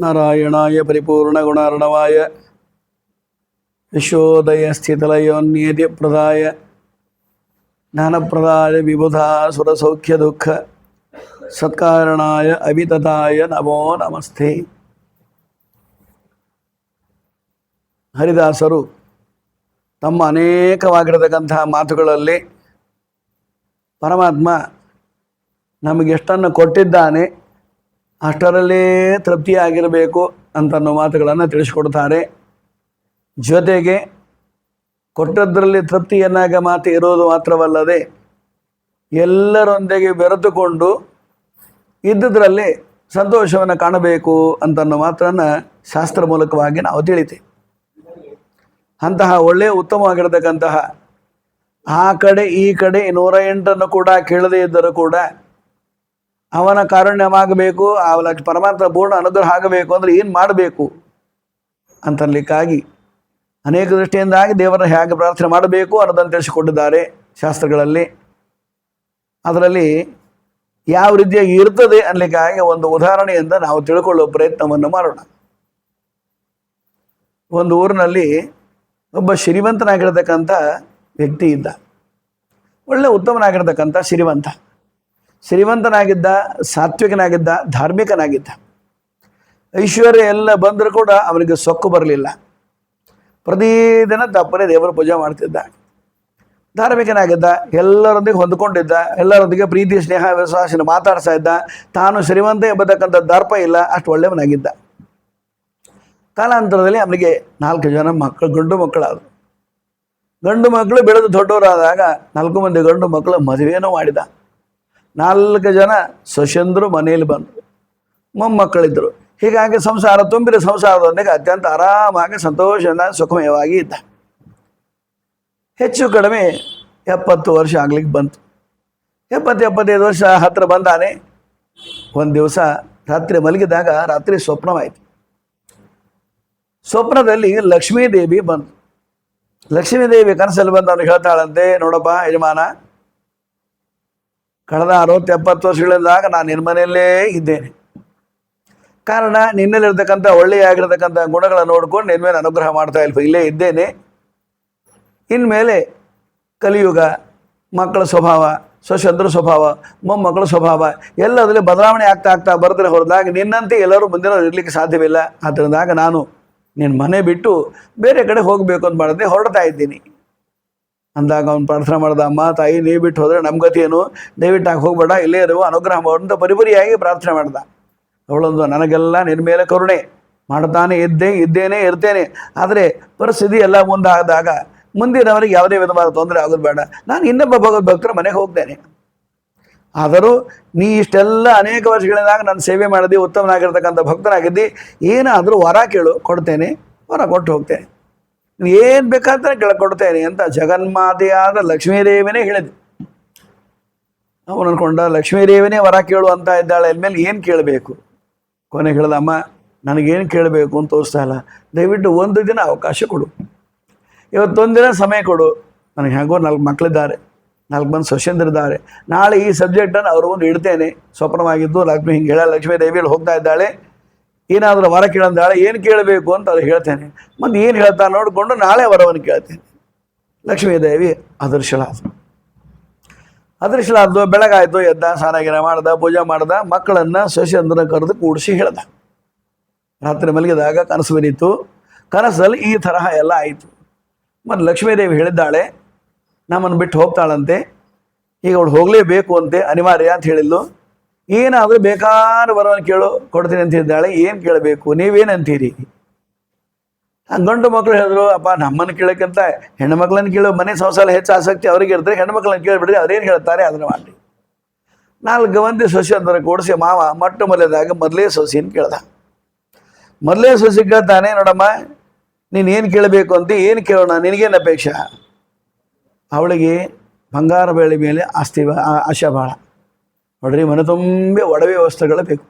ನಾರಾಯಣಾಯ ಪರಿಪೂರ್ಣಗುಣಾರ್ಣವಾಯ. ಪ್ರದಾಯ. ಜ್ಞಾನಪ್ರದಾಯ ವಿಬುಧ ಸುರಸೌಖ್ಯ ದುಃಖ. ಸತ್ಕಾರಣಾಯ ಅವಿತತಾಯ ನಮೋ ನಮಸ್ತೆ. ಹರಿದಾಸರು ತಮ್ಮ ಅನೇಕವಾಗಿರತಕ್ಕಂತಹ ಮಾತುಗಳಲ್ಲಿ ಪರಮಾತ್ಮ ನಮಗೆಷ್ಟನ್ನು ಕೊಟ್ಟಿದ್ದಾನೆ. ಅಷ್ಟರಲ್ಲೇ ತೃಪ್ತಿಯಾಗಿರಬೇಕು ಅಂತನ್ನೋ ಮಾತುಗಳನ್ನು ತಿಳಿಸ್ಕೊಡ್ತಾರೆ. ಜೊತೆಗೆ ಕೊಟ್ಟದ್ರಲ್ಲಿ ತೃಪ್ತಿಯನ್ನಾಗ ಮಾತು ಇರೋದು ಮಾತ್ರವಲ್ಲದೆ ಎಲ್ಲರೊಂದಿಗೆ ಬೆರೆತುಕೊಂಡು ಇದ್ದುದರಲ್ಲಿ ಸಂತೋಷವನ್ನು ಕಾಣಬೇಕು ಅಂತನ್ನೋ ಮಾತನ್ನು ಶಾಸ್ತ್ರ ಮೂಲಕವಾಗಿ ನಾವು ತಿಳಿತೇವೆ ಅಂತಹ ಒಳ್ಳೆಯ ಉತ್ತಮವಾಗಿರತಕ್ಕಂತಹ ಆ ಕಡೆ ಈ ಕಡೆ ನೂರ ಎಂಟನ್ನು ಕೂಡ ಕೇಳದೇ ಇದ್ದರೂ ಕೂಡ ಅವನ ಕಾರುಣ್ಯವಾಗಬೇಕು, ಅವನ ಪರಮಾತ್ಮ ಪೂರ್ಣ ಅನುಗ್ರಹ ಆಗಬೇಕು ಅಂದರೆ ಏನು ಮಾಡಬೇಕು ಅಂತನ್ಲಿಕ್ಕಾಗಿ ಅನೇಕ ದೃಷ್ಟಿಯಿಂದಾಗಿ ದೇವರ ಹೇಗೆ ಪ್ರಾರ್ಥನೆ ಮಾಡಬೇಕು ಅನ್ನೋದನ್ನು ತಿಳಿಸಿಕೊಟ್ಟಿದ್ದಾರೆ ಶಾಸ್ತ್ರಗಳಲ್ಲಿ. ಅದರಲ್ಲಿ ಯಾವ ರೀತಿಯಾಗಿ ಇರ್ತದೆ ಅನ್ನಲಿಕ್ಕಾಗಿ ಒಂದು ಉದಾಹರಣೆಯಿಂದ ನಾವು ತಿಳ್ಕೊಳ್ಳುವ ಪ್ರಯತ್ನವನ್ನು ಮಾಡೋಣ. ಒಂದು ಊರಿನಲ್ಲಿ ಒಬ್ಬ ಶ್ರೀಮಂತನಾಗಿರ್ತಕ್ಕಂಥ ವ್ಯಕ್ತಿ ಇದ್ದ. ಒಳ್ಳೆ ಉತ್ತಮನಾಗಿರ್ತಕ್ಕಂಥ ಶ್ರೀಮಂತ. ಶ್ರೀಮಂತನಾಗಿದ್ದ, ಸಾತ್ವಿಕನಾಗಿದ್ದ, ಧಾರ್ಮಿಕನಾಗಿದ್ದ. ಐಶ್ವರ್ಯ ಎಲ್ಲ ಬಂದರೂ ಕೂಡ ಅವನಿಗೆ ಸೊಕ್ಕು ಬರಲಿಲ್ಲ. ಪ್ರತಿದಿನ ತಪ್ಪನೆ ದೇವರ ಪೂಜೆ ಮಾಡ್ತಿದ್ದ. ಧಾರ್ಮಿಕನಾಗಿದ್ದ, ಎಲ್ಲರೊಂದಿಗೆ ಹೊಂದ್ಕೊಂಡಿದ್ದ, ಎಲ್ಲರೊಂದಿಗೆ ಪ್ರೀತಿ, ಸ್ನೇಹ ವಿಶ್ವಾಸನ ಮಾತಾಡ್ತಾ ಇದ್ದ. ತಾನು ಶ್ರೀಮಂತ ಎಂಬತಕ್ಕಂಥ ದರ್ಪ ಇಲ್ಲ, ಅಷ್ಟು ಒಳ್ಳೆಯವನಾಗಿದ್ದ. ಕಾಲಾಂತರದಲ್ಲಿ ಅವನಿಗೆ ನಾಲ್ಕು ಜನ ಮಕ್ಕಳು, ಗಂಡು ಮಕ್ಕಳಾದರು. ಗಂಡು ಮಕ್ಕಳು ಬೆಳೆದು ದೊಡ್ಡವರಾದಾಗ ನಾಲ್ಕು ಮಂದಿ ಗಂಡು ಮಕ್ಕಳು ಮದುವೆಯನ್ನು ಮಾಡಿದ. ನಾಲ್ಕು ಜನ ಸೊಸೆಂದರು ಮನೆಯಲ್ಲಿ ಬಂದರು. ಮೊಮ್ಮಕ್ಕಳಿದ್ದರು ಹೀಗಾಗಿ ಸಂಸಾರ ತುಂಬಿದ ಸಂಸಾರದೊಂದಿಗೆ ಅತ್ಯಂತ ಆರಾಮಾಗಿ ಸಂತೋಷದಿಂದ ಸುಖಮಯವಾಗಿ ಇದ್ದ. ಹೆಚ್ಚು ಕಡಿಮೆ ಎಪ್ಪತ್ತು ವರ್ಷ ಆಗ್ಲಿಕ್ಕೆ ಬಂತು. ಎಪ್ಪತ್ತು ಎಪ್ಪತ್ತೈದು ವರ್ಷ ಹತ್ತಿರ ಬಂದಾನೆ. ಒಂದು ದಿವಸ ರಾತ್ರಿ ಮಲಗಿದಾಗ ರಾತ್ರಿ ಸ್ವಪ್ನವಾಯಿತು. ಸ್ವಪ್ನದಲ್ಲಿ ಲಕ್ಷ್ಮೀದೇವಿ ಬಂತು ಲಕ್ಷ್ಮೀದೇವಿ ಕನಸಲ್ಲಿ ಬಂದು ಅವನು ಹೇಳ್ತಾಳಂತೆ, ನೋಡಪ್ಪ ಯಜಮಾನ ಕಳೆದ ಅರವತ್ತು ಎಪ್ಪತ್ತು ವರ್ಷಗಳಿಂದಾಗ ನಾನು ನಿನ್ನ ಮನೆಯಲ್ಲೇ ಇದ್ದೇನೆ. ಕಾರಣ ನಿನ್ನಲ್ಲಿರ್ತಕ್ಕಂಥ ಒಳ್ಳೆಯ ಆಗಿರತಕ್ಕಂಥ ಗುಣಗಳನ್ನು ನೋಡ್ಕೊಂಡು ನಿನ್ನ ಮೇಲೆ ಅನುಗ್ರಹ ಮಾಡ್ತಾ ಇಲ್ಪ ಇಲ್ಲೇ ಇದ್ದೇನೆ. ಇನ್ಮೇಲೆ ಕಲಿಯುಗ, ಮಕ್ಕಳ ಸ್ವಭಾವ ಸ್ವಚಂದ್ರ ಸ್ವಭಾವ, ಮೊಮ್ಮಕ್ಕಳ ಸ್ವಭಾವ ಎಲ್ಲದರಲ್ಲಿ ಬದಲಾವಣೆ ಆಗ್ತಾ ಆಗ್ತಾ ಬರ್ತಾರೆ ಹೊರದಾಗ ನಿನ್ನಂತೆ ಎಲ್ಲರೂ ಮುಂದಿನ ಇರಲಿಕ್ಕೆ ಸಾಧ್ಯವಿಲ್ಲ. ಅದರಿಂದಾಗ ನಾನು ನಿನ್ನ ಮನೆ ಬಿಟ್ಟು ಬೇರೆ ಕಡೆ ಹೋಗಬೇಕು ಅಂತ ಮಾಡಿದೆ ಹೊರಡ್ತಾ ಇದ್ದೀನಿ. ಅಂದಾಗ ಅವ್ನು ಪ್ರಾರ್ಥನೆ ಮಾಡ್ದ, ಅಮ್ಮ, ತಾಯಿ ನೀ ಬಿಟ್ಟು ಹೋದರೆ ನಮ್ಮ ಗತಿ ಏನು? ದಯವಿಟ್ಟು ಹಾಕಿ ಹೋಗ್ಬೇಡ, ಇಲ್ಲೇ ಇರುವ. ಅನುಗ್ರಹ ಮಾಡುವಂಥ ಪರಿಪರಿಯಾಗಿ ಪ್ರಾರ್ಥನೆ ಮಾಡ್ದ. ಅವಳೊಂದು, ನನಗೆಲ್ಲ ನಿನ್ನ ಮೇಲೆ ಕರುಣೆ, ಮಾಡ್ತಾನೆ, ಇದ್ದೇ, ಇದ್ದೇನೆ, ಇರ್ತೇನೆ. ಆದರೆ ಪರಿಸ್ಥಿತಿ ಎಲ್ಲ ಮುಂದಾದಾಗ ಮುಂದಿನವರಿಗೆ ಯಾವುದೇ ವಿಧವಾದ ತೊಂದರೆ ಆಗೋದು ಬೇಡ. ನಾನು ಇನ್ನೊಬ್ಬ ಭಗವದ್ ಭಕ್ತರ ಮನೆಗೆ ಹೋಗ್ತೇನೆ. ಆದರೂ ನೀ ಇಷ್ಟೆಲ್ಲ ಅನೇಕ ವರ್ಷಗಳಿಂದಾಗ ನಾನು ಸೇವೆ ಮಾಡಿದ್ದಿ ಉತ್ತಮನಾಗಿರ್ತಕ್ಕಂಥ ಭಕ್ತನಾಗಿದ್ದಿ, ಏನಾದರೂ ವರ ಕೇಳು, ಕೊಡ್ತೇನೆ. ವರ ಕೊಟ್ಟು ಹೋಗ್ತೇನೆ. ಏನು ಬೇಕಾದ್ರೆ ಕೇಳ್ಕೊಡ್ತೇನೆ ಅಂತ ಜಗನ್ಮಾತೆಯಾದ ಲಕ್ಷ್ಮೀದೇವಿನೇ ಹೇಳಿದ್ರು ಅವನು ಅನ್ಕೊಂಡ, ಲಕ್ಷ್ಮೀದೇವಿನೇ ವರ ಕೇಳು ಅಂತ ಇದ್ದಾಳೆ ಅಂದಮೇಲೆ ಏನು ಕೇಳಬೇಕು? ಕೊನೆಗೆ ಹೇಳ್ದ, ಅಮ್ಮ, ನನಗೇನು ಕೇಳಬೇಕು ಅಂತ ತೋರಿಸ್ತಾ ಇಲ್ಲ. ದಯವಿಟ್ಟು ಒಂದು ದಿನ ಅವಕಾಶ ಕೊಡು. ಇವತ್ತೊಂದು ದಿನ ಸಮಯ ಕೊಡು. ನನಗೆ ಹೇಗೋ ನಾಲ್ಕು ಮಕ್ಕಳಿದ್ದಾರೆ ನಾಲ್ಕು ಮಂದಿ ಸೊಸೆಂದಿರಿದ್ದಾರೆ ನಾಳೆ ಈ ಸಬ್ಜೆಕ್ಟನ್ನು ಅವರು ಒಂದು ಇಡ್ತೇನೆ. ಸ್ವಪ್ನವಾಗಿದ್ದು ಲಕ್ಷ್ಮಿ ಹಿಂಗೆ ಹೇಳ ಲಕ್ಷ್ಮೀ ದೇವಿಯಲ್ಲಿ ಹೋಗ್ತಾ ಇದ್ದಾಳೆ. ಏನಾದರೂ ವರ ಕೇಳಂದಾಳೆ, ಏನು ಕೇಳಬೇಕು ಅಂತ ಅದು ಹೇಳ್ತೇನೆ. ಮತ್ತು ಏನು ಹೇಳ್ತಾ ನೋಡಿಕೊಂಡು ನಾಳೆ ವರವನ್ನು ಕೇಳ್ತೇನೆ. ಲಕ್ಷ್ಮೀದೇವಿ ಅದೃಶ್ಯಳಾದ ಅದೃಶ್ಯಳಾದ್ದು ಬೆಳಗಾಯಿತು, ಎದ್ದ, ಸ್ನಾನಗಿರ ಮಾಡ್ದ, ಪೂಜೆ ಮಾಡ್ದ, ಮಕ್ಕಳನ್ನು ಸೊಸೆಂದನ ಕರೆದು ಕೂಡಿಸಿ ಹೇಳ್ದ. ರಾತ್ರಿ ಮಲಗಿದಾಗ ಕನಸು ಬರೀತು. ಕನಸಲ್ಲಿ ಈ ತರಹ ಎಲ್ಲ ಆಯಿತು. ಮತ್ತು ಲಕ್ಷ್ಮೀದೇವಿ ಹೇಳಿದ್ದಾಳೆ, ನಮ್ಮನ್ನು ಬಿಟ್ಟು ಹೋಗ್ತಾಳಂತೆ. ಈಗ ಅವಳು ಹೋಗಲೇಬೇಕು ಅಂತೆ, ಅನಿವಾರ್ಯ ಅಂತ ಹೇಳಿದ್ಲು. ಏನಾದರೂ ಬೇಕಾದ ವರವನ್ನು ಕೇಳು, ಕೊಡ್ತೀನಿ ಅಂತ ಹೇಳಿದ್ದಾಳೆ ಏನು ಕೇಳಬೇಕು? ನೀವೇನಂತೀರಿ ಗಂಡು ಮಕ್ಕಳು ಹೇಳಿದ್ರು, ಅಪ್ಪ ನಮ್ಮನ್ನು ಕೇಳೋಕ್ಕಿಂತ ಮಕ್ಳನ್ನ ಕೇಳೋ, ಮನೆ ಸಂಸಾರ ಹೆಚ್ಚು ಆಸಕ್ತಿ ಅವ್ರಿಗೆ ಇರ್ತಾರೆ ಹೆಣ್ಣು ಮಕ್ಳನ್ನ ಕೇಳಿಬಿಡ್ರಿ ಅವ್ರೇನು ಹೇಳ್ತಾರೆ ಅದನ್ನು ಮಾಡಿ ನಾಲ್ಕು ಗವಂದಿ ಸೊಸೆ ಅಂದ್ರೆ, ಕೂಡಿಸಿ ಮಾವ, ಮೊಟ್ಟ ಮೊದಲೇದಾಗ ಮೊದಲೇ ಸೊಸೆಯನ್ನು ಕೇಳ್ದ. ಮೊದಲೇ ಸೊಸೆ ಕೇಳ್ತಾನೆ, ನೋಡಮ್ಮ, ನೀನು ಏನು ಕೇಳಬೇಕು ಅಂತ ಏನು ಕೇಳೋಣ? ನಿನಗೇನು ಅಪೇಕ್ಷೆ? ಅವಳಿಗೆ ಬಂಗಾರ ಬೆಳೆ ಮೇಲೆ ಆಸ್ತಿ ಆಶೆ ಭಾಳ ನೋಡ್ರಿ, ಮನೆ ತುಂಬಿ ಒಡವೆ ವಸ್ತುಗಳು ಬೇಕು.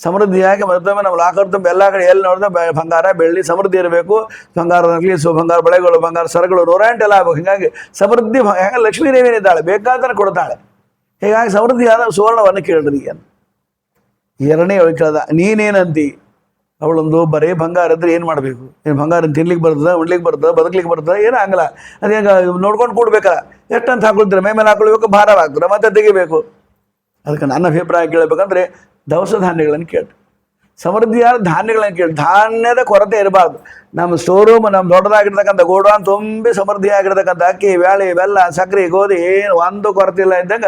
ಸಮೃದ್ಧಿಯಾಗಿ ತುಂಬ ನಮ್ಮ ಲಾಕರ್ ತುಂಬ ಎಲ್ಲ ಕಡೆ ಎಲ್ಲಿ ನೋಡಿದ್ರೆ ಬಂಗಾರ, ಬೆಳ್ಳಿ ಸಮೃದ್ಧಿ ಇರಬೇಕು. ಬಂಗಾರ ಸೊ ಬಂಗಾರ ಬಳೆಗಳು, ಬಂಗಾರ ಸರಗಳು ನೂರೆಂಟೆಲ್ಲ ಆಗಬೇಕು. ಹೀಗಾಗಿ ಸಮೃದ್ಧಿ ಹೆಂಗೆ ಲಕ್ಷ್ಮೀ ದೇವಿನಿದ್ದಾಳೆ ಬೇಕಾದ್ರೆ ಕೊಡ್ತಾಳೆ. ಹೀಗಾಗಿ ಸಮೃದ್ಧಿಯಾದ ಸುವರ್ಣವನ್ನು ಕೇಳಿದ್ರಿ ಏನು? ಎರಡನೇ ಕೇಳ್ದ, ನೀನೇನಂತಿ? ಅವಳೊಂದು ಬರೀ ಬಂಗಾರ ಇದ್ರೆ ಏನು ಮಾಡಬೇಕು? ಏನು ಬಂಗಾರ ತಿನ್ಲಿಕ್ಕೆ ಬರ್ತದೆ, ಉಣ್ಲಿಕ್ಕೆ ಬರ್ತದೆ, ಬದುಕ್ಲಿಕ್ಕೆ ಬರ್ತದೆ, ಏನೂ ಆಗಲ್ಲ. ಅದೇ ನೋಡ್ಕೊಂಡು ಕೂಡ್ಬೇಕಲ್ಲ. ಎಷ್ಟಂತ ಹಾಕೊಳ್ತೀರ? ಮೈ ಮೇಲೆ ಹಾಕೊಳ್ಬೇಕು ಭಾರವಾಗ್ತದೆ ಮತ್ತೆ ತೆಗಿಬೇಕು. ಅದಕ್ಕೆ ನನ್ನ ಅಭಿಪ್ರಾಯ ಕೇಳಬೇಕಂದ್ರೆ ದವಸ ಧಾನ್ಯಗಳನ್ನು ಕೇಳಿ ಸಮೃದ್ಧಿಯಾದ ಧಾನ್ಯಗಳನ್ನು ಕೇಳಿ ಧಾನ್ಯದ ಕೊರತೆ ಇರಬಾರ್ದು. ನಮ್ಮ ಸ್ಟೋರೂಮ್ ನಮ್ಮ ದೊಡ್ಡದಾಗಿರ್ತಕ್ಕಂಥ ಗೋಡೌನ್ ತುಂಬಿ ಸಮೃದ್ಧಿಯಾಗಿರ್ತಕ್ಕಂಥ ಅಕ್ಕಿ, ಬ್ಯಾಳೆ, ಬೆಲ್ಲ ಸಕ್ಕರೆ ಗೋಧಿ, ಏನು ಒಂದು ಕೊರತೆ ಇಲ್ಲ ಇದ್ದಾಗ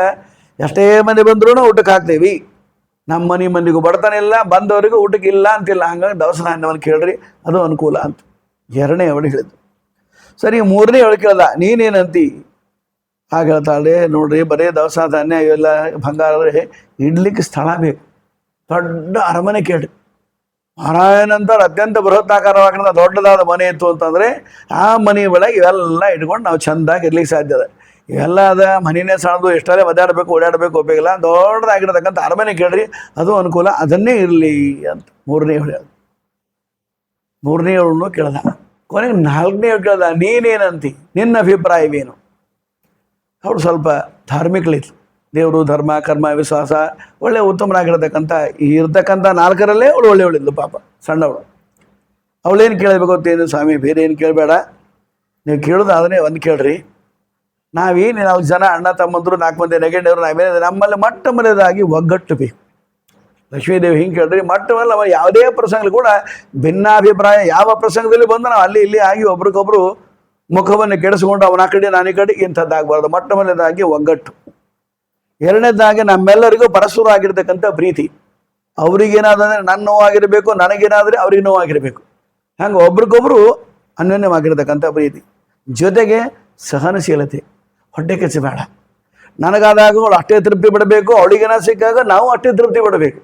ಎಷ್ಟೇ ಮಂದಿ ಬಂದ್ರೂ ಊಟಕ್ಕೆ ಹಾಕ್ತೇವಿ. ನಮ್ಮ ಮನೆ ಮಂದಿಗೂ ಬಡತನ ಇಲ್ಲ, ಬಂದವರಿಗೂ ಊಟಕ್ಕೆ ಇಲ್ಲ ಅಂತಿಲ್ಲ. ಹಂಗಾಗಿ ದವಸ ಧಾನ್ಯವನ್ನು ಕೇಳ್ರಿ. ಅದು ಅನುಕೂಲ ಅಂತ. ಎರಡನೇ ಅವಳು ಹೇಳಿದ್ದು. ಸರಿ, ಮೂರನೇ ಅವಳು ಕೇಳ್ದ. ನೀನೇನಂತಿ? ಹಾಗೆ ಹೇಳ್ತಾಳೆ ನೋಡ್ರಿ, ಬರೀ ದವಸ ಧಾನ್ಯ ಇವೆಲ್ಲ ಬಂಗಾರ ಆದರೆ ಇಡ್ಲಿಕ್ಕೆ ಸ್ಥಳ ಬೇಕು. ದೊಡ್ಡ ಅರಮನೆ ಕೇಳಿ ಮಹಾರಾಯನಂತರ ಅತ್ಯಂತ ಬೃಹತ್ತಾಕಾರವಾಗಿರೋ ದೊಡ್ಡದಾದ ಮನೆ ಇತ್ತು ಅಂತಂದರೆ, ಆ ಮನೆ ಒಳಗೆ ಇವೆಲ್ಲ ಇಟ್ಕೊಂಡು ನಾವು ಚೆಂದಾಗಿ ಇರ್ಲಿಕ್ಕೆ ಸಾಧ್ಯ ಇದೆ ಇವೆಲ್ಲ ಅದ ಮನೆಯೇ ಸಾಣದು ಎಷ್ಟರೇ ಒದಾಡಬೇಕು ಓಡಾಡಬೇಕು ಹೋಗ್ಬೇಕಿಲ್ಲ ದೊಡ್ಡದಾಗಿರ್ತಕ್ಕಂಥ ಅರಮನೆ ಕೇಳ್ರಿ. ಅದು ಅನುಕೂಲ, ಅದನ್ನೇ ಇರಲಿ ಅಂತ ಮೂರನೇ ಹೇಳೋದು ಮೂರನೇ ಅವಳನ್ನು ಕೇಳ್ದ. ಕೊನೆಗೆ ನಾಲ್ಕನೇ ಕೇಳ್ದ, ನೀನೇನಂತಿ? ನಿನ್ನ ಅಭಿಪ್ರಾಯವೇನು? ಅವಳು ಸ್ವಲ್ಪ ಧಾರ್ಮಿಕಳಿತ್ತು ದೇವರು, ಧರ್ಮ, ಕರ್ಮ, ವಿಶ್ವಾಸ ಒಳ್ಳೆ ಈ ಇರ್ತಕ್ಕಂಥ ನಾಲ್ಕರಲ್ಲೇ ಅವಳು ಒಳ್ಳೆ ಒಳ್ಳೆಯದು ಪಾಪ, ಸಣ್ಣವಳು. ಅವಳೇನು ಕೇಳಬೇಕು ಅಂತೇನು ಸ್ವಾಮಿ? ಬೇರೆ ಏನು ಕೇಳಬೇಡ. ನೀವು ಕೇಳೋದಾದ್ರೆ ಒಂದು ಕೇಳ್ರಿ. ನಾವೇನು ನಾಲ್ಕು ಜನ ಅಣ್ಣ, ತಮ್ಮಂದರು ನಾಲ್ಕು ಮಂದಿ ನೆಗೆಂಡವರು ನಾವೇನಿದೆ ನಮ್ಮಲ್ಲಿ ಮೊಟ್ಟ ಮೊದಲದಾಗಿ ಒಗ್ಗಟ್ಟು ಬೇಕು. ಲಕ್ಷ್ಮೀದೇವಿ ಹಿಂಗೆ ಕೇಳ್ರಿ ಮೊಟ್ಟ ಮೊದಲು ನಾವು ಯಾವುದೇ ಪ್ರಸಂಗದಲ್ಲಿ ಕೂಡ ಭಿನ್ನಾಭಿಪ್ರಾಯ ಯಾವ ಪ್ರಸಂಗದಲ್ಲಿ ಬಂದು ನಾವು ಅಲ್ಲಿ ಇಲ್ಲಿ ಆಗಿ ಒಬ್ರಿಗೊಬ್ರು ಮುಖವನ್ನು ಕೆಡಿಸಿಕೊಂಡು ಅವನ ಕಡೆ, ನಾನು ಈ ಕಡೆ ಇಂಥದ್ದಾಗಬಾರ್ದು. ಮೊಟ್ಟ ಮೊದಲನೇದಾಗಿ ಒಗ್ಗಟ್ಟು. ಎರಡನೇದಾಗಿ ನಮ್ಮೆಲ್ಲರಿಗೂ ಪರಸ್ಪರ ಆಗಿರ್ತಕ್ಕಂಥ ಪ್ರೀತಿ. ಅವ್ರಿಗೇನಾದ್ರೆ ನನ್ನ ನೋವಾಗಿರಬೇಕು, ನನಗೇನಾದರೆ ಅವ್ರಿಗೆ ನೋವಾಗಿರಬೇಕು. ಹಂಗೆ ಒಬ್ರಿಗೊಬ್ರು ಅನ್ಯೋನ್ಯವಾಗಿರ್ತಕ್ಕಂಥ ಪ್ರೀತಿ. ಜೊತೆಗೆ ಸಹನಶೀಲತೆ. ಹೊಟ್ಟೆ ಕೆಚ್ಚಬೇಡ. ನನಗಾದಾಗ ಅವಳು ಅಷ್ಟೇ ತೃಪ್ತಿ ಪಡಬೇಕು ಅವಳಿಗೇನ ಸಿಕ್ಕಾಗ ನಾವು ಅಷ್ಟೇ ತೃಪ್ತಿ ಪಡಬೇಕು.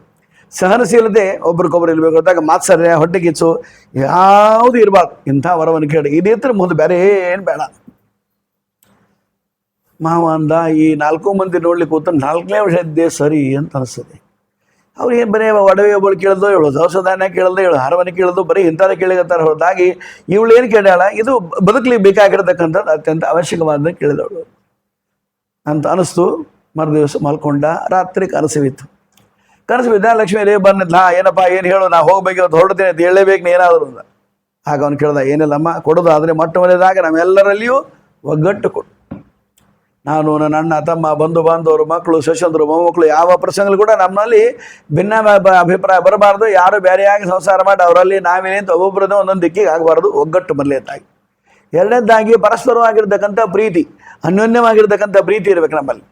ಸಹನಶೀಲತೆ ಒಬ್ರಿಗೊಬ್ರು ಇರಬೇಕು ಅಂದಾಗ ಮಾತ್ಸರ್ಯ ಹೊಟ್ಟೆ ಕಿಚ್ಚು ಯಾವುದು ಇರಬಾರ್ದು. ಇಂಥ ವರವನ್ನು ಕೇಳಿ. ಇದಿದ್ರೆ ಮುಂದೆ ಬೇರೆ ಏನು ಬೇಡ. ಮಾವ ಅಂದ, ಈ ನಾಲ್ಕು ಮಂದಿ ನೋಡ್ಲಿಕ್ಕೆ ಕೂತ ನಾಲ್ಕನೇ ವರ್ಷ ಇದ್ದೆ ಸರಿ ಅಂತ ಅನಿಸ್ತದೆ ಅವ್ರು ಏನು ಬರೀ ಒಡವೆ ಒಬ್ಬಳು ಕೇಳ್ದೋ ಇವಳು ದವಸ ಧಾನ್ಯ ಕೇಳ್ದು ಇವಳು ಹರವನ್ನು ಕೇಳ್ದು ಬರೀ ಇಂಥದ್ದು ಕೇಳಿಗತ್ತಾರೆ ಹೊರತಾಗಿ ಇವಳು ಏನು ಕೇಳ್ಯಾಳ? ಇದು ಬದುಕಲಿಕ್ಕೆ ಬೇಕಾಗಿರತಕ್ಕಂಥದ್ದು ಅತ್ಯಂತ ಅವಶ್ಯಕವಾದ ಕೇಳಿದವಳು. ಅಂತ ಅನಿಸ್ತು. ಮರು ದಿವಸ ಮಲ್ಕೊಂಡ, ರಾತ್ರಿ ಕನಸು ಬಿತ್ತು ಕನಸು ವಿದ್ಯಾಲಕ್ಷ್ಮಿ ದೇವಿ ಬಂದಿದ್ಲ ಏನಪ್ಪ, ಏನು ಹೇಳು, ನಾ ಹೋಗ್ಬೇಕು ಇವತ್ತು ಹೊರಡ್ತೀನಿ, ಅಂತ ಹೇಳಲೇಬೇಕು ಏನಾದರೂ ಅಂತ. ಆಗ ಅವ್ನು ಕೇಳ್ದ, ಏನಿಲ್ಲಮ್ಮ, ಕೊಡೋದು ಆದರೆ ಮೊಟ್ಟ ಮೊದಲೇದಾಗ ನಮ್ಮೆಲ್ಲರಲ್ಲಿಯೂ ಒಗ್ಗಟ್ಟು ಕೊಡು. ನಾನು ನನ್ನ ತಮ್ಮ, ಬಂಧು ಬಾಂಧವರು, ಮಕ್ಕಳು ಶಶಂದ್ರು ಮೊಮ್ಮಕ್ಕಳು, ಯಾವ ಪ್ರಸಂಗಗಳು ಕೂಡ ನಮ್ಮಲ್ಲಿ ಭಿನ್ನ ಅಭಿಪ್ರಾಯ ಬರಬಾರ್ದು. ಯಾರು ಬೇರೆಯಾಗಿ ಸಂಸಾರ ಮಾಡಿ ಅವರಲ್ಲಿ ನಾವೇನೇಂತ ಒಬ್ಬೊಬ್ಬರದ್ದು ಒಂದೊಂದು ದಿಕ್ಕಿಗೆ ಆಗಬಾರ್ದು. ಒಗ್ಗಟ್ಟು ಮೊದಲೇದಾಗಿ ಎರಡನೇದಾಗಿ ಪರಸ್ಪರವಾಗಿರ್ತಕ್ಕಂಥ ಪ್ರೀತಿ, ಅನ್ಯೋನ್ಯವಾಗಿರ್ತಕ್ಕಂಥ ಪ್ರೀತಿ ಇರಬೇಕು ನಮ್ಮಲ್ಲಿ.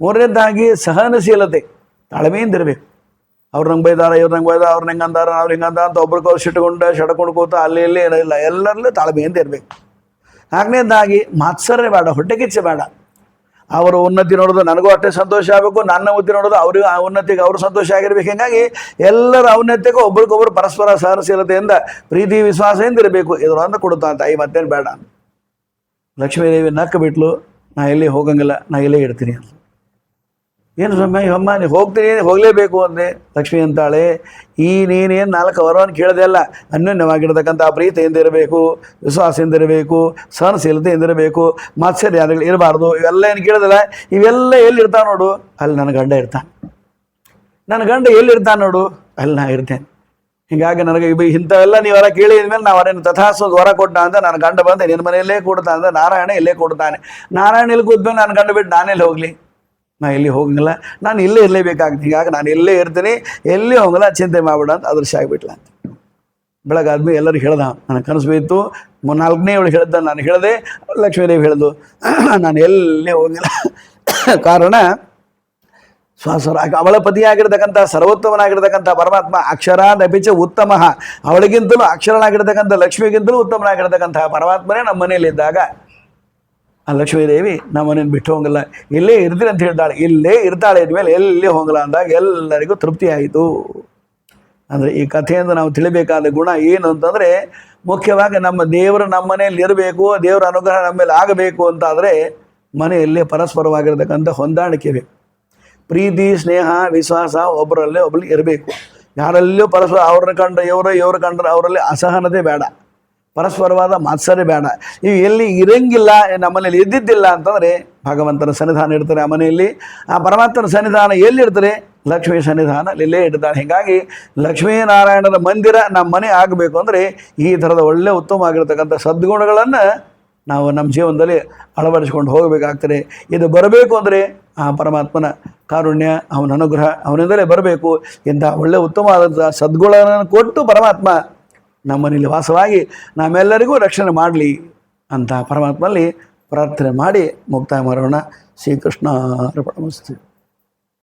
ಮೂರನೇದಾಗಿ ಸಹನಶೀಲತೆ, ತಾಳ್ಮೆಯಿಂದ ಇರಬೇಕು. ಅವ್ರು ನಂಗೆ ಬೈದಾರ, ಇವ್ರು ನಂಗೆ ಬೈದಾರ, ಅವ್ರು ಹೆಂಗೆ ಅಂದಾರ, ಅವ್ರು ಹೆಂಗೆ ಅಂತ ಒಬ್ರಿಗೊಬ್ರು ಸಿಟ್ಟುಕೊಂಡು ಶಡ್ಕೊಂಡು ಕೂತ ಅಲ್ಲಿ, ಇಲ್ಲಿ ಏನಿಲ್ಲ ಎಲ್ಲರಲ್ಲೂ ತಾಳ್ಮೆಯಿಂದ ಇರಬೇಕು. ನಾಲ್ಕನೇದಾಗಿ ಮಾತ್ಸರ್ಯ ಬೇಡ ಹೊಟ್ಟೆ ಕಿಚ್ಚೆ ಬೇಡ. ಅವರ ಉನ್ನತಿ ನೋಡೋದು ನನಗೂ ಅಷ್ಟೇ ಸಂತೋಷ ಆಗಬೇಕು, ನನ್ನ ಉನ್ನತಿ ನೋಡೋದು ಅವ್ರಿಗೆ ಆ ಉನ್ನತಿಗೆ ಅವರು ಸಂತೋಷ ಆಗಿರ್ಬೇಕು. ಹೀಗಾಗಿ ಎಲ್ಲರ ಔನ್ನತ್ಯಕ್ಕೂ ಒಬ್ರಿಗೊಬ್ರು ಪರಸ್ಪರ ಸಹನಶೀಲತೆಯಿಂದ, ಪ್ರೀತಿ ವಿಶ್ವಾಸದಿಂದ ಇರಬೇಕು. ಇದರೊಂದು ಕೊಡುತ್ತಾ ತಾಯಿ ಮತ್ತೇನು ಬೇಡ. ಲಕ್ಷ್ಮೀದೇವಿ ನಕ್ಕ ಬಿಟ್ಲು, ನಾ ಎಲ್ಲಿ ಹೋಗಂಗಿಲ್ಲ, ನಾ ಎಲ್ಲೇ ಇಡ್ತೀನಿ ಅಂತ ಏನು ಸ್ವಾಮಿ ಅಮ್ಮ ನೀ ಹೋಗ್ತೀನಿ ಹೋಗಲೇಬೇಕು ಅಂದೆ. ಲಕ್ಷ್ಮಿ ಅಂತಾಳೆ, ಈ ನೀನೇನು ನಾಲ್ಕು ವರವನ್ನು ಕೇಳದೆ ಅಲ್ಲ. ಅನ್ಯೋನ್ಯವಾಗಿರ್ತಕ್ಕಂಥ ಪ್ರೀತಿಯಿಂದ ಇರಬೇಕು ವಿಶ್ವಾಸದಿಂದ ಇರಬೇಕು ಸಹನಶೀಲತೆಯಿಂದ ಇರಬೇಕು ಮಾತ್ಸರ್ಯಾದಗಳು ಇರಬಾರ್ದು. ಇವೆಲ್ಲ ಏನು ಕೇಳಿದಲ್ಲ, ಇವೆಲ್ಲ ಎಲ್ಲಿ ಇರ್ತಾವೆ ನೋಡು. ಅಲ್ಲಿ ನನ್ನ ಗಂಡ ಇರ್ತಾನೆ. ನನ್ನ ಗಂಡ ಎಲ್ಲಿರ್ತಾನೆ ನೋಡು. ಅಲ್ಲಿ ನಾ ಇರ್ತೇನೆ. ಹೀಗಾಗಿ ನನಗೆ ಇಂಥವೆಲ್ಲ ನೀವು ಹೊರ ಕೇಳಿದ ಮೇಲೆ ನಾವು ಅವರೇನು ತಥಾಸ್ತು ವರ ಕೊಟ್ಟ ಅಂತ ನನ್ನ ಗಂಡ ಬಂದೆ ನಿನ್ನ ಮನೆಯಲ್ಲೇ ಕೊಡ್ತಾನೆ ಅಂದ್ರೆ ನಾರಾಯಣ ಇಲ್ಲೇ ಕೊಡ್ತಾನೆ. ನಾರಾಯಣ ಇಲ್ಲಿ ಕೂತ್ಮೇಲೆ ನನ್ನ ಗಂಡ ಬಿಟ್ಟು ನಾನೆಲ್ಲಿ ಹೋಗಲಿ? ನಾ ಎಲ್ಲಿ ಹೋಗಂಗಿಲ್ಲ. ನಾನು ಇಲ್ಲೇ ಇರಲೇಬೇಕಾಗ್ತದೆ. ಹೀಗಾಗಿ ನಾನು ಇಲ್ಲೇ ಇರ್ತೀನಿ. ಎಲ್ಲಿ ಹೋಗಲ್ಲ ಚಿಂತೆ ಮಾಡ್ಬೇಡ ಅಂತ ಅದೃಶ್ಯ ಆಗಿಬಿಟ್ಲ ಅಂತ. ಬೆಳಗಾದ್ಮೇಲೆ ಎಲ್ಲರೂ ಹೇಳ್ದ, ನನಗೆ ಕನಸು ಬಿತ್ತು ನಾಲ್ಕನೇ ಅವಳು ಹೇಳ್ದ, ನಾನು ಹೇಳಿದೆ. ಲಕ್ಷ್ಮೀದೇವಿ ಹೇಳ್ದು, ನಾನು ಎಲ್ಲೇ ಹೋಗಿಲ್ಲ ಕಾರಣ ಶ್ವಾಸರ ಅವಳ ಪತಿಯಾಗಿರ್ತಕ್ಕಂಥ, ಸರ್ವೋತ್ತಮನಾಗಿರ್ತಕ್ಕಂಥ ಪರಮಾತ್ಮ ಅಕ್ಷರಾದಪಿಚ ಉತ್ತಮ. ಅವಳಿಗಿಂತಲೂ ಅಕ್ಷರನಾಗಿರ್ತಕ್ಕಂಥ, ಲಕ್ಷ್ಮಿಗಿಂತಲೂ ಉತ್ತಮನಾಗಿರ್ತಕ್ಕಂಥ ಪರಮಾತ್ಮನೇ ನಮ್ಮ ಮನೆಯಲ್ಲಿದ್ದಾಗ ಆ ಲಕ್ಷ್ಮೀದೇವಿ ನಮ್ಮ ಮನೇಲಿ ಬಿಟ್ಟು ಹೋಗಲ್ಲ. ಇಲ್ಲೇ ಇರ್ತೀನಿ ಅಂತ ಹೇಳ್ತಾಳೆ ಇಲ್ಲೇ ಇರ್ತಾಳೆ ಇದ್ಮೇಲೆ ಎಲ್ಲಿ ಹೋಗಲ್ಲ ಅಂದಾಗ ಎಲ್ಲರಿಗೂ ತೃಪ್ತಿ ಆಯಿತು. ಅಂದರೆ ಈ ಕಥೆಯಿಂದ ನಾವು ತಿಳಿಬೇಕಾದ ಗುಣ ಏನು ಅಂತಂದರೆ, ಮುಖ್ಯವಾಗಿ ನಮ್ಮ ದೇವರು ನಮ್ಮ ಮನೆಯಲ್ಲಿ ಇರಬೇಕು, ದೇವರ ಅನುಗ್ರಹ ನಮ್ಮ ಮೇಲೆ ಆಗಬೇಕು ಅಂತಾದರೆ ಮನೆಯಲ್ಲಿ ಪರಸ್ಪರವಾಗಿರ್ತಕ್ಕಂಥ ಹೊಂದಾಣಿಕೆ ಬೇಕು ಪ್ರೀತಿ, ಸ್ನೇಹ, ವಿಶ್ವಾಸ ಒಬ್ಬರಲ್ಲೇ ಒಬ್ಬರಲ್ಲಿ ಇರಬೇಕು. ಯಾರಲ್ಲಿಯೂ ಪರಸ್ಪರ ಅವ್ರನ್ನ ಕಂಡ್ರೆ ಇವರು ಇವರು ಕಂಡ್ರೆ ಅವರಲ್ಲಿ ಅಸಹನತೆ ಬೇಡ. ಪರಸ್ಪರವಾದ ಮಾತ್ಸರ್ಯ ಬೇಡ. ಇವು ಎಲ್ಲಿ ಇರಂಗಿಲ್ಲ, ನಮ್ಮನೇಲಿ ಇದ್ದಿದ್ದಿಲ್ಲ ಅಂತಂದರೆ ಭಗವಂತನ ಸನ್ನಿಧಾನ ಇಡ್ತಾರೆ ಆ ಮನೆಯಲ್ಲಿ. ಆ ಪರಮಾತ್ಮನ ಸನ್ನಿಧಾನ ಎಲ್ಲಿಡ್ತಾರೆ ಲಕ್ಷ್ಮೀ ಸನ್ನಿಧಾನ ಇಲ್ಲೇ ಇಡ್ತಾನೆ. ಹೀಗಾಗಿ ಲಕ್ಷ್ಮೀನಾರಾಯಣರ ಮಂದಿರ ನಮ್ಮ ಮನೆ ಆಗಬೇಕು ಅಂದರೆ ಈ ಥರದ ಒಳ್ಳೆ ಉತ್ತಮ ಆಗಿರ್ತಕ್ಕಂಥ ಸದ್ಗುಣಗಳನ್ನು ನಾವು ನಮ್ಮ ಜೀವನದಲ್ಲಿ ಅಳವಡಿಸ್ಕೊಂಡು ಹೋಗಬೇಕಾಗ್ತದೆ. ಇದು ಬರಬೇಕು ಅಂದರೆ ಆ ಪರಮಾತ್ಮನ ಕಾರುಣ್ಯ, ಅವನ ಅನುಗ್ರಹ, ಅವನಿಂದಲೇ ಬರಬೇಕು. ಇಂಥ ಒಳ್ಳೆ ಉತ್ತಮವಾದಂಥ ಸದ್ಗುಣಗಳನ್ನು ಕೊಟ್ಟು ಪರಮಾತ್ಮ ನಮ್ಮನೇಲಿ ವಾಸವಾಗಿ ನಮ್ಮೆಲ್ಲರಿಗೂ ರಕ್ಷಣೆ ಮಾಡಲಿ ಅಂತ ಪರಮಾತ್ಮಲ್ಲಿ ಪ್ರಾರ್ಥನೆ ಮಾಡಿ ಮುಕ್ತಾಯ ಮಾಡೋಣ. ಶ್ರೀಕೃಷ್ಣ ಅರ್ಪಣಮಸ್ತು